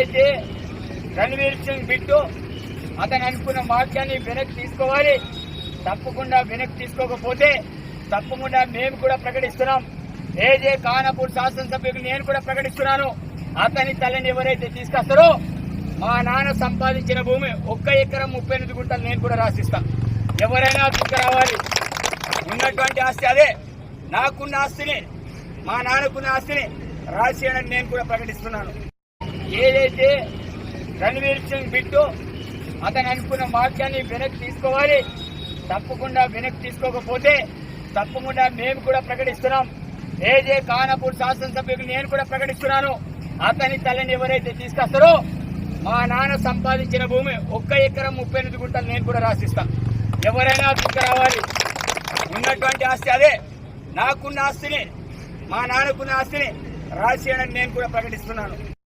చేసి రణవీర్ సింగ్ బిట్టు అతను అనుకున్న వాక్యాన్ని వెనక్కి తీసుకోవాలి. తప్పకుండా వెనక్కి తీసుకోకపోతే తప్పకుండా మేము కూడా ప్రకటిస్తున్నాం. ఏజే కానపూర్ శాసనసభ్యులు నేను కూడా ప్రకటిస్తున్నాను. అతని తల్లిని ఎవరైతే తీసుకొస్తారో మా నాన్న సంపాదించిన భూమి ఒక్క ఎకరం ముప్పై ఎనిమిది గుంటలు నేను కూడా రాసిస్తాను. ఎవరైనా తీసుకురావాలి. ఉన్నటువంటి ఆస్తి అదే. నాకున్న ఆస్తిని మా నాన్నకున్న ఆస్తిని రాసి నేను కూడా ప్రకటిస్తున్నాను. ఏదైతే రణవీర్ సింగ్ బిట్టు అతను అనుకున్న వాక్యాన్ని వెనక్కి తీసుకోవాలి తప్పకుండా వెనక్కి తీసుకోకపోతే తప్పకుండా మేము కూడా ప్రకటిస్తున్నాం. ఏదే కానపూర్ శాసనసభ్యులు నేను కూడా ప్రకటిస్తున్నాను. అతని తల్లిని ఎవరైతే తీసుకొస్తారో మా నాన్న సంపాదించిన భూమి ఒక్క ఎకరం ముప్పై ఎనిమిది గుంటలు నేను కూడా రాసిస్తాను ఎవరైనా తీసుకురావాలి. ఉన్నటువంటి ఆస్తి అదే. నాకున్న ఆస్తిని మా నాన్నకున్న ఆస్తిని రాసేయడం నేను కూడా ప్రకటిస్తున్నాను.